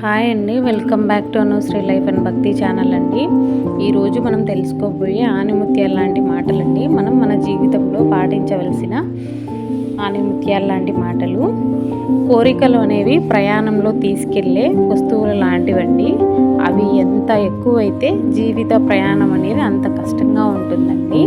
Hi అండి. Welcome back to Anushree life and Bhakti channel అండి. ఈరోజు మనం తెలుసుకోబోయే ఆనిముత్యాలు లాంటి మాటలండి. మనం మన జీవితంలో పాటించవలసిన ఆనిముత్యాలు లాంటి మాటలు. కోరికలు అనేవి ప్రయాణంలో తీసుకెళ్ళే వస్తువులు లాంటివండి. అవి ఎంత ఎక్కువైతే జీవిత ప్రయాణం అనేది అంత కష్టంగా ఉంటుందండి.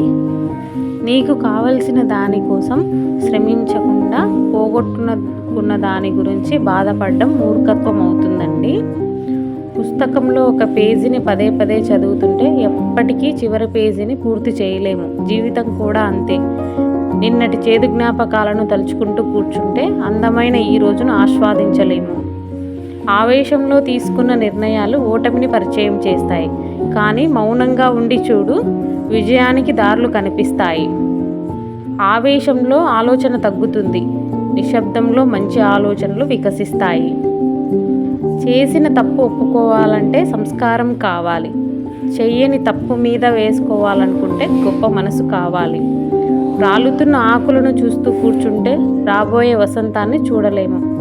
నీకు కావలసిన దానికోసం శ్రమించకుండా పోగొట్టుకున్న దాని గురించి బాధపడడం మూర్ఖత్వం అవుతుంది. అవుతుందండి పుస్తకంలో ఒక పేజీని పదే పదే చదువుతుంటే ఎప్పటికీ చివరి పేజీని పూర్తి చేయలేము. జీవితం కూడా అంతే. నిన్నటి చేదు జ్ఞాపకాలను తలుచుకుంటూ కూర్చుంటే అందమైన ఈ రోజును ఆస్వాదించలేము. ఆవేశంలో తీసుకున్న నిర్ణయాలు ఓటమిని పరిచయం చేస్తాయి. కానీ మౌనంగా ఉండి చూడు విజయానికి దారులు కనిపిస్తాయి. ఆవేశంలో ఆలోచన తగ్గుతుంది. నిశ్శబ్దంలో మంచి ఆలోచనలు వికసిస్తాయి. చేసిన తప్పు ఒప్పుకోవాలంటే సంస్కారం కావాలి. చెయ్యని తప్పు మీద వేసుకోవాలనుకుంటే గొప్ప మనసు కావాలి. రాలుతున్న ఆకులను చూస్తూ కూర్చుంటే రాబోయే వసంతాన్ని చూడలేము.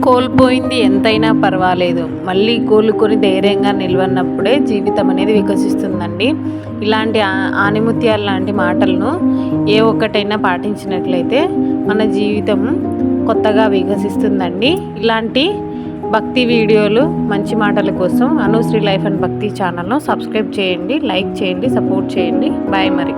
కోల్పోయింది ఎంతైనా పర్వాలేదు. మళ్ళీ కోలుకొని ధైర్యంగా నిలవన్నప్పుడే జీవితం అనేది వికసిస్తుందండి. ఇలాంటి ఆనిముత్యాలు ఆనిముత్యాల లాంటి మాటలను ఏ ఒక్కటైనా పాటించినట్లయితే మన జీవితం కొత్తగా వికసిస్తుందండి. ఇలాంటి భక్తి వీడియోలు మంచి మాటల కోసం అనుశ్రీ లైఫ్ అండ్ భక్తి ఛానల్ను సబ్స్క్రైబ్ చేయండి లైక్ చేయండి సపోర్ట్ చేయండి. బాయ్ మరి.